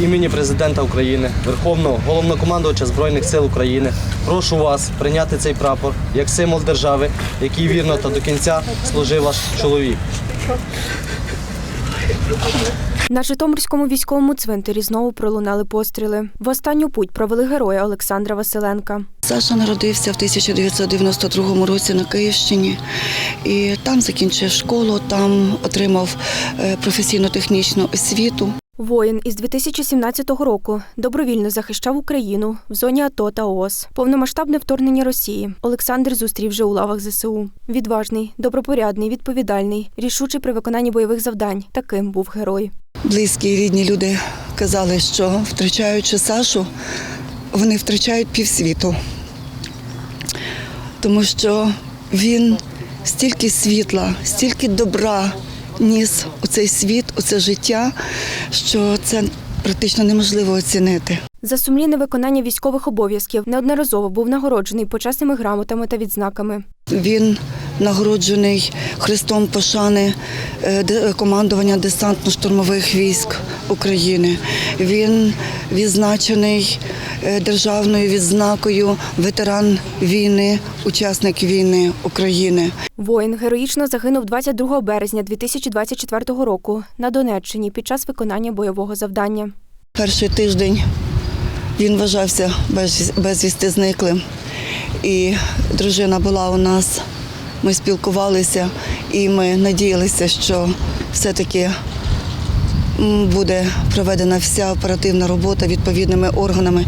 імені президента України, Верховного головнокомандувача Збройних сил України прошу вас прийняти цей прапор як символ держави, який вірно та до кінця служив ваш чоловік. На Житомирському військовому цвинтарі знову пролунали постріли. В останню путь провели героя Олександра Василенка. Саша народився в 1992 році на Київщині і там закінчив школу, там отримав е, професійно-технічну освіту. Воїн із 2017 року добровільно захищав Україну в зоні АТО та ООС. Повномасштабне вторгнення Росії. Олександр зустрів вже у лавах ЗСУ. Відважний, добропорядний, відповідальний, рішучий при виконанні бойових завдань. Таким був герой. Близькі рідні люди казали, що втрачаючи Сашу, вони втрачають півсвіту. Тому що він стільки світла, стільки добра ніс у цей світ, у це життя, що це практично неможливо оцінити. За сумлінне виконання військових обов'язків неодноразово був нагороджений почесними грамотами та відзнаками. Він нагороджений Христом пошани е, командування десантно-штурмових військ України. Він відзначений е, державною відзнакою ветеран війни, учасник війни України. Воїн героїчно загинув 22 березня 2024 року на Донеччині під час виконання бойового завдання. Перший тиждень він вважався без- безвісти зниклим. І дружина була у нас. Ми спілкувалися і ми надіялися, що все-таки буде проведена вся оперативна робота відповідними органами,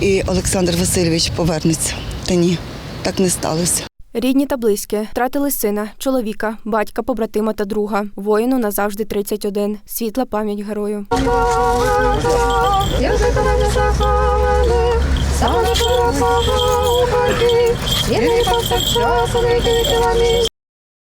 і Олександр Васильович повернеться. Та ні, так не сталося. Рідні та близькі втратили сина, чоловіка, батька, побратима та друга. Воїну назавжди 31. Світла пам'ять герою. Як закладено захованих, саме широкого уході, Світлий повсякчас, великий кіломіт.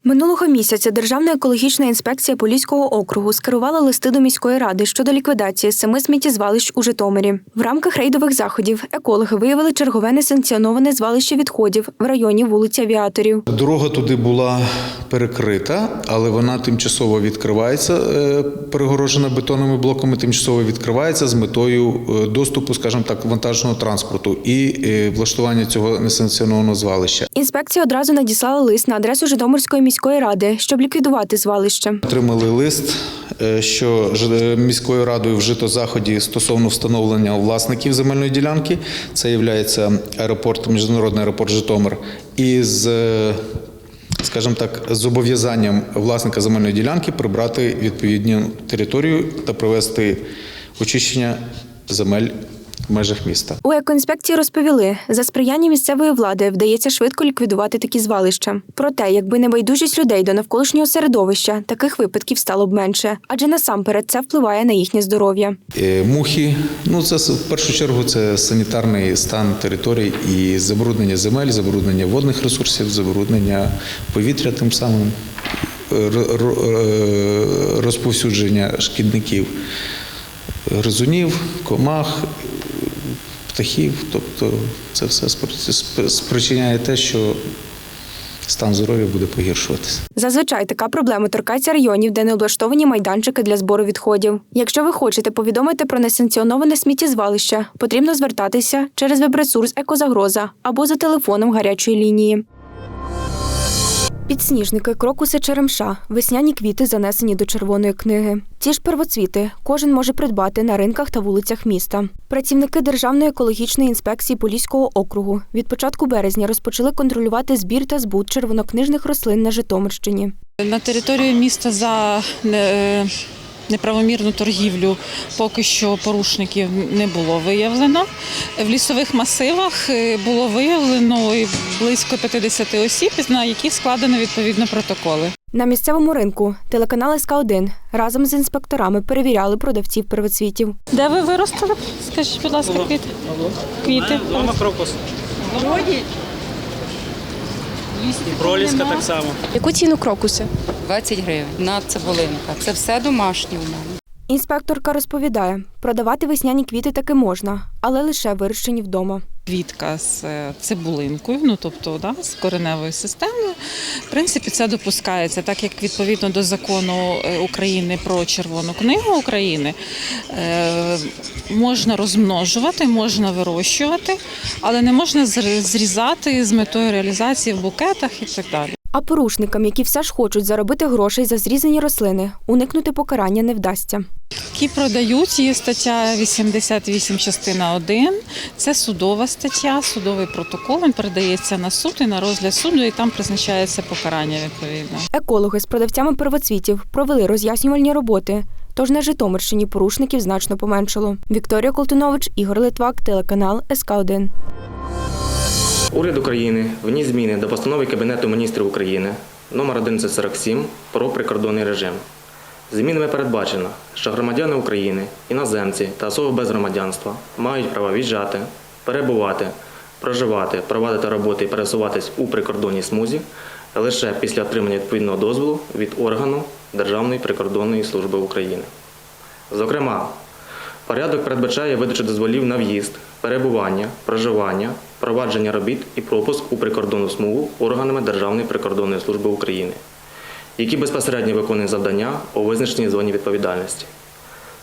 Минулого місяця Державна екологічна інспекція Поліського округу скерувала листи до міської ради щодо ліквідації семи сміттєзвалищ у Житомирі. В рамках рейдових заходів екологи виявили чергове несанкціоноване звалище відходів в районі вулиці Авіаторів. Дорога туди була перекрита, але вона тимчасово відкривається, е, перегорожена бетонними блоками, тимчасово відкривається з метою е, доступу, скажімо так, вантажного транспорту і е, влаштування цього несанкціонованого звалища. Інспекція одразу надіслала лист на адресу Житомирської міської ради, щоб ліквідувати звалище. Отримали лист, е, що ж- міською радою вжито заході стосовно встановлення власників земельної ділянки. Це є аеропорт, міжнародний аеропорт Житомир. І з, е, скажімо так, зобов'язанням власника земельної ділянки прибрати відповідну територію та провести очищення земель в межах міста. У екоінспекції розповіли, за сприяння місцевої влади вдається швидко ліквідувати такі звалища. Проте, якби не байдужість людей до навколишнього середовища, таких випадків стало б менше, адже насамперед це впливає на їхнє здоров'я. Е, Мухи, ну це в першу чергу це санітарний стан територій і забруднення земель, забруднення водних ресурсів, забруднення повітря тим самим, е, е, розповсюдження шкідників, гризунів, комах, птахів. Тобто це все спри- спричиняє те, що стан здоров'я буде погіршуватися. Зазвичай така проблема торкається районів, де не облаштовані майданчики для збору відходів. Якщо ви хочете повідомити про несанкціоноване сміттєзвалище, потрібно звертатися через веб-ресурс Екозагроза або за телефоном гарячої лінії. Підсніжники, крокуси черемша, весняні квіти занесені до червоної книги. Ці ж первоцвіти кожен може придбати на ринках та вулицях міста. Працівники Державної екологічної інспекції Поліського округу від початку березня розпочали контролювати збір та збут червонокнижних рослин на Житомирщині. На територію міста за е, неправомірну торгівлю поки що порушників не було виявлено. В лісових масивах е, було виявлено близько 50 осіб, на яких складено відповідно протоколи. На місцевому ринку телеканал СК 1 разом з інспекторами перевіряли продавців первоцвітів. Де ви виростили? Скажіть, будь ласка, квіти. Квіти. Проліска так само. Яку ціну крокуси? 20 гривень на цибулинка. Це все домашнє у мене. Інспекторка розповідає, продавати весняні квіти таки можна, але лише вирощені вдома. Квітка з е, цибулинкою, ну тобто да, з кореневою системою. В принципі, це допускається, так як відповідно до закону е, України про Червону книгу України е, можна розмножувати, можна вирощувати, але не можна зрізати з метою реалізації в букетах і так далі. А порушникам, які все ж хочуть заробити грошей за зрізані рослини, уникнути покарання не вдасться. Які продають, є стаття 88, частина 1. Це судова стаття, судовий протокол. Він передається на суд і на розгляд суду, і там призначається покарання відповідно. Екологи з продавцями первоцвітів провели роз'яснювальні роботи. Тож на Житомирщині порушників значно поменшало. Вікторія Колтунович, Ігор Литвак, телеканал СК 1 Уряд України вніс зміни до постанови Кабінету міністрів України номер 1147 про прикордонний режим. Змінами передбачено, що громадяни України, іноземці та особи без громадянства мають право в'їжджати, перебувати, проживати, провадити роботи і пересуватись у прикордонній смузі лише після отримання відповідного дозволу від органу Державної прикордонної служби України. Зокрема, порядок передбачає видачу дозволів на в'їзд, перебування, проживання, провадження робіт і пропуск у прикордонну смугу органами Державної прикордонної служби України, які безпосередньо виконують завдання у визначеній зоні відповідальності.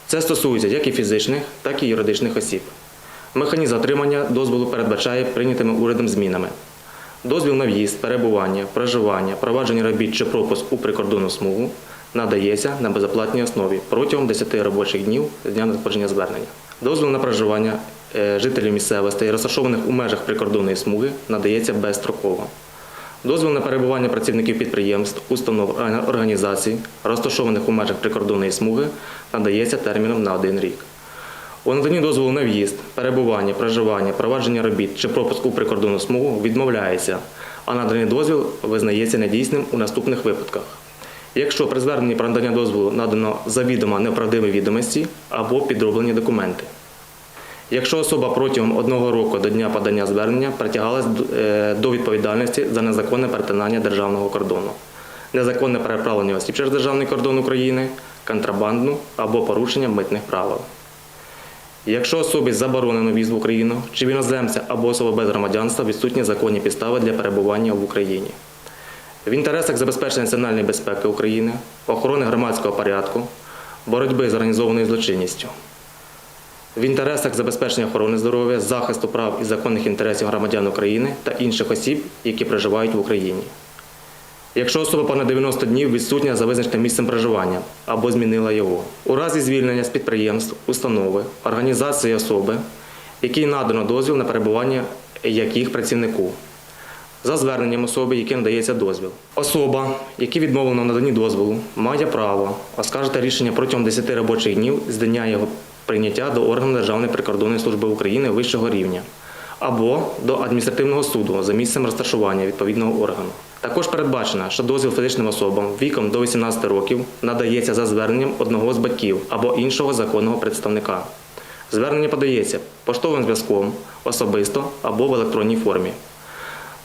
Це стосується як і фізичних, так і юридичних осіб. Механізм отримання дозволу передбачає прийнятими урядом змінами. Дозвіл на в'їзд, перебування, проживання, провадження робіт чи пропуск у прикордонну смугу надається на безоплатній основі протягом 10 робочих днів з дня надходження звернення. Дозвіл на проживання е, жителів місцевостей, розташованих у межах прикордонної смуги, надається безстроково. Дозвіл на перебування працівників підприємств, установ організацій, розташованих у межах прикордонної смуги, надається терміном на один рік. У наданні дозволу на в'їзд, перебування, проживання, провадження робіт чи пропуск у прикордонну смугу відмовляється, а наданий дозвіл визнається недійсним у наступних випадках. Якщо при зверненні про надання дозволу надано завідомо неправдиві відомості або підроблені документи. Якщо особа протягом одного року до дня подання звернення притягалась е, до відповідальності за незаконне перетинання державного кордону, незаконне переправлення осіб через державний кордон України, контрабандну або порушення митних правил. Якщо особі заборонено в'їзд в Україну, чи в іноземця або особа без громадянства відсутні законні підстави для перебування в Україні. В інтересах забезпечення національної безпеки України, охорони громадського порядку, боротьби з організованою злочинністю. В інтересах забезпечення охорони здоров'я, захисту прав і законних інтересів громадян України та інших осіб, які проживають в Україні. Якщо особа понад 90 днів відсутня за визначеним місцем проживання або змінила його. У разі звільнення з підприємств, установи, організації особи, якій надано дозвіл на перебування яких працівнику, за зверненням особи, якій надається дозвіл. Особа, якій відмовлено в наданні дозволу, має право оскаржити рішення протягом 10 робочих днів з дня його прийняття до органу Державної прикордонної служби України вищого рівня або до адміністративного суду за місцем розташування відповідного органу. Також передбачено, що дозвіл фізичним особам віком до 18 років надається за зверненням одного з батьків або іншого законного представника. Звернення подається поштовим зв'язком, особисто або в електронній формі.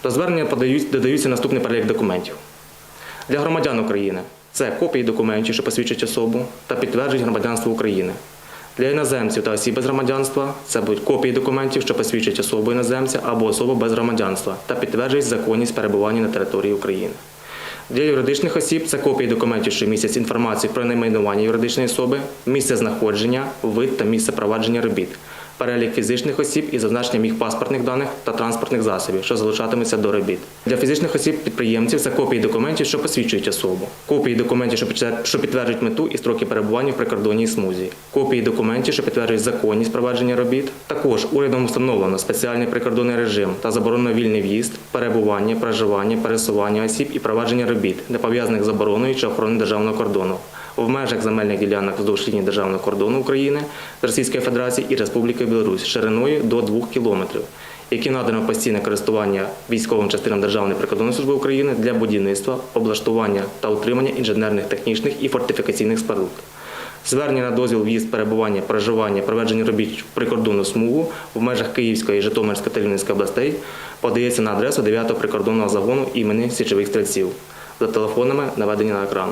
До звернення додаються наступний перелік документів. Для громадян України це копії документів, що посвідчують особу та підтверджують громадянство України. Для іноземців та осіб без громадянства це будуть копії документів, що посвідчують особу іноземця або особу без громадянства та підтверджують законність перебування на території України. Для юридичних осіб це копії документів, що містять інформацію про найменування юридичної особи, місце знаходження, вид та місце провадження робіт, перелік фізичних осіб із зазначенням їх паспортних даних та транспортних засобів, що залучатимуться до робіт. Для фізичних осіб підприємців це копії документів, що посвідчують особу, копії документів, що підтверджують- мету і строки перебування в прикордонній смузі, копії документів, що підтверджують законність провадження робіт. Також урядом встановлено спеціальний прикордонний режим та заборонено вільний в'їзд, перебування, проживання, пересування осіб і провадження робіт, не пов'язаних з обороною чи охороною державного кордону в межах земельних ділянок вздовж лінії державного кордону України Російської Федерації і Республіки Білорусь шириною до 2 кілометрів, які надано постійне користування військовим частинам Державної прикордонної служби України для будівництва, облаштування та утримання інженерних, технічних і фортифікаційних споруд. Звернення на дозвіл в'їзд, перебування, проживання, проведення робіт в прикордонну смугу в межах Київської, Житомирської та Рівненської областей подається на адресу 9-го прикордонного загону імені Січових стрільців за телефонами, наведені на екран.